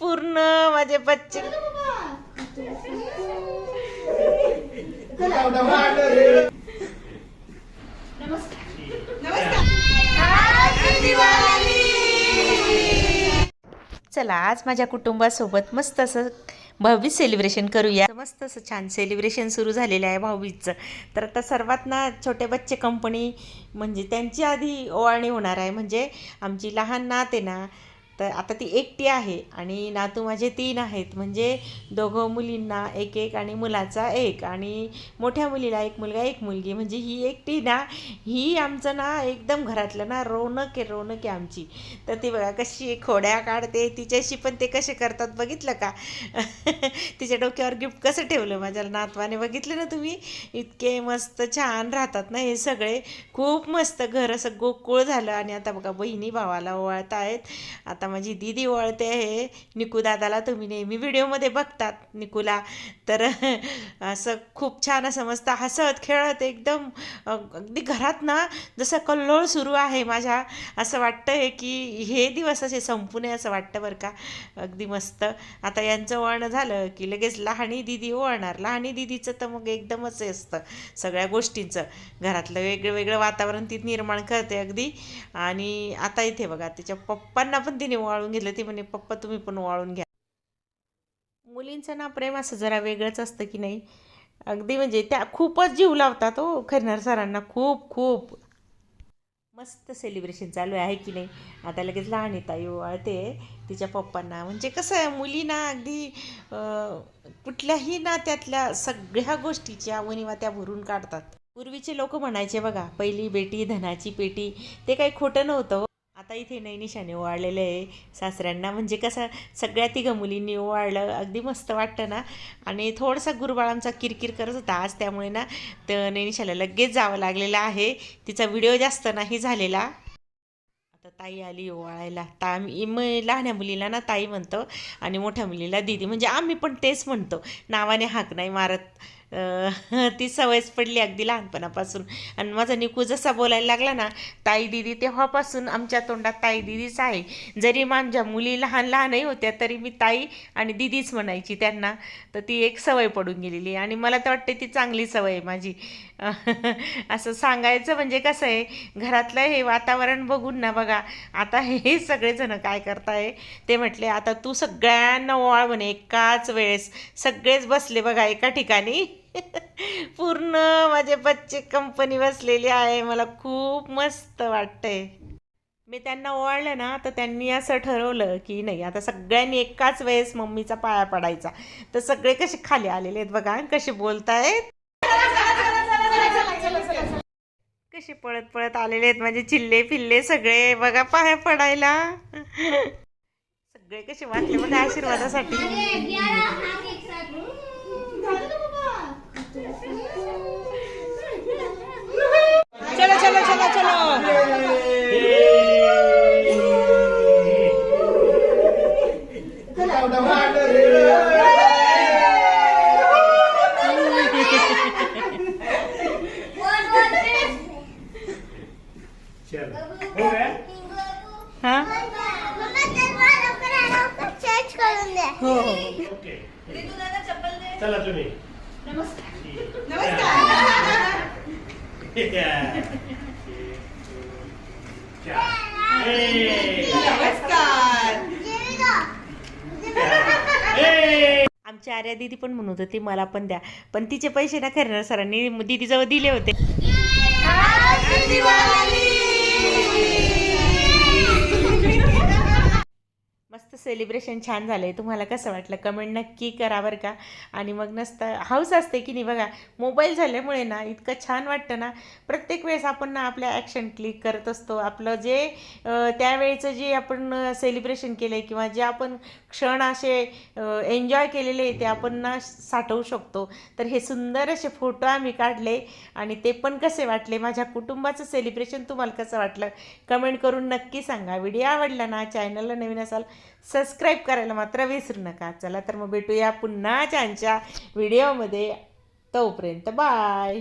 पूर्ण माझे बच्चे. चला आज माझ्या कुटुंबासोबत मस्त असं भाऊबीज सेलिब्रेशन करूया. मस्त असं छान सेलिब्रेशन सुरू झालेलं आहे भाऊबीजचं. तर आता सर्वात ना छोटे बच्चे कंपनी म्हणजे त्यांची आधी ओवाळणी होणार आहे. म्हणजे आमची लहान नात आहे ना तर आता ती एकटी आहे आणि नातू माझे तीन आहेत. म्हणजे दोघं मुलींना एक एक आणि मुलाचा एक. आणि मोठ्या मुलीला एक मुलगा एक मुलगी. म्हणजे ही एकटी ना ही आमचं ना एकदम घरातलं ना रौनक आहे रौनक आहे आमची. तर ती बघा कशी खोड्या काढते. तिच्याशी पण ते कसे करतात बघितलं का? तिच्या डोक्यावर गिफ्ट कसं ठेवलं माझ्या नातवाने? बघितलं ना तुम्ही? इतके मस्त छान राहतात ना हे सगळे. खूप मस्त घर असं गोकुळ झालं. आणि आता बघा बहिणी भावाला ओवाळत आहेत आता माझी दीदी वळते आहे. निकू दादाला तुम्ही नेहमी व्हिडिओमध्ये बघतात. निकूला तर असं खूप छान असं मस्त हसत खेळत एकदम अगदी घरात ना जसं कल्लोळ सुरू आहे माझ्या असं वाटतं आहे की हे दिवस असे संपू नये असं वाटतं बरं का. अगदी मस्त. आता यांचं वळण झालं की लगेच लहानी दिदी ओळणार. लहानी दिदीचं तर मग एकदमच असतं सगळ्या गोष्टींचं. घरातलं वेगळं वेगळं वातावरण ती निर्माण करते अगदी. आणि आता इथे बघा तिच्या पप्पांना पण तिने वाळून घेतलं ती म्हणे पप्पा तुम्ही पण वाळून घ्या. मुलींचं ना प्रेम असं जरा वेगळंच असतं की नाही. अगदी म्हणजे त्या खूपच जीव लावतात हो खैरनार सरांना. खूप खूप. मस्त सेलिब्रेशन चालू आहे की नाही? आता लगेच लहान ताई ओवाळते तिच्या पप्पांना. म्हणजे कसं आहे मुलींना अगदी कुठल्याही नात्यातल्या सगळ्या गोष्टीच्या उणिवा त्या भरून काढतात. पूर्वीचे लोक म्हणायचे बघा पहिली बेटी धनाची पेटी. ते काही खोटं नव्हतं हो. आता इथे नैनिशाने ओवाळलेलं आहे. सासऱ्यांना म्हणजे कसं सगळ्या तिघं मुलींनी ओवाळलं अगदी मस्त वाटतं ना. आणि थोडासा गुरुबाळ आमचा किरकिर करत होता. आज त्यामुळे ना तर नैनिशाला लगेच जावं लागलेलं आहे. तिचा व्हिडिओ जास्त नाही झालेला. आता ताई आली ओवाळायला. ता आम्ही मग लहान्या मुलीला ना ताई म्हणतो आणि मोठ्या मुलीला दिदी. म्हणजे आम्ही पण तेच म्हणतो. नावाने हाक नाही मारत. ती सवयच पडली अगदी लहानपणापासून. आणि माझा निकू जसा बोलायला लागला ना ताई दिदी तेव्हापासून आमच्या तोंडात ताई दिदीच आहे. जरी माझ्या मुली लहान लहानही होत्या तरी मी ताई आणि दिदीच म्हणायची त्यांना. तर ती एक सवय पडून गेलेली आणि मला तर वाटते ती चांगली सवय आहे माझी. असं सांगायचं म्हणजे कसं आहे घरातलं हे वातावरण बघून ना बघा आता हे सगळेजण काय करताय? ते म्हटले आता तू सगळ्यांना ओवाळ म्हणे एकाच वेळेस. सगळेच बसले बघा एका ठिकाणी. पूर्ण माझे बच्चे कंपनी बसलेली आहे. मला खूप मस्त वाटतंय. मी त्यांना ओवाळलं ना तर त्यांनी असं ठरवलं की नाही आता सगळ्यांनी एकाच वेळेस मम्मीचा पाया पडायचा. तर सगळे कसे खाली आलेले आहेत बघा कसे बोलतायत. कसे पळत पळत आलेले आहेत म्हणजे चिल्ले फिल्ले सगळे बघा पाया पडायला. सगळे कसे वाटले बघा आशीर्वादासाठी. चलो चलो चलो चलो। चलो हो? गया हा हो हो ओके चला तुम्ही. नमस्कार. आमची आर्या दिदी पण म्हणत होती मला पण द्या. पण तिचे पैसे ना खरणार सरांनी दिदीजवळ दिले होते. सेलिब्रेशन छान झालं आहे तुम्हाला कसं वाटलं? कमेंट नक्की करा बरं का. आणि मग नसतं हाऊस असते की नाही बघा मोबाईल झाल्यामुळे ना इतकं छान वाटतं ना. प्रत्येक वेळेस आपण ना आपल्या ॲक्शन क्लिक करत असतो. आपलं जे त्यावेळेचं जे आपण सेलिब्रेशन केलं आहे किंवा जे आपण क्षण असे एन्जॉय केलेले आहे ते आपण ना साठवू शकतो. तर हे सुंदर असे फोटो आम्ही काढले आणि ते पण कसे वाटले? माझ्या कुटुंबाचं सेलिब्रेशन तुम्हाला कसं वाटलं? कमेंट करून नक्की सांगा. व्हिडिओ आवडला ना चॅनलला नवीन असाल सबस्क्राईब करायला मात्र विसरू नका. चला तर मग भेटूया पुन्हा छानच्या व्हिडिओमध्ये तोपर्यंत बाय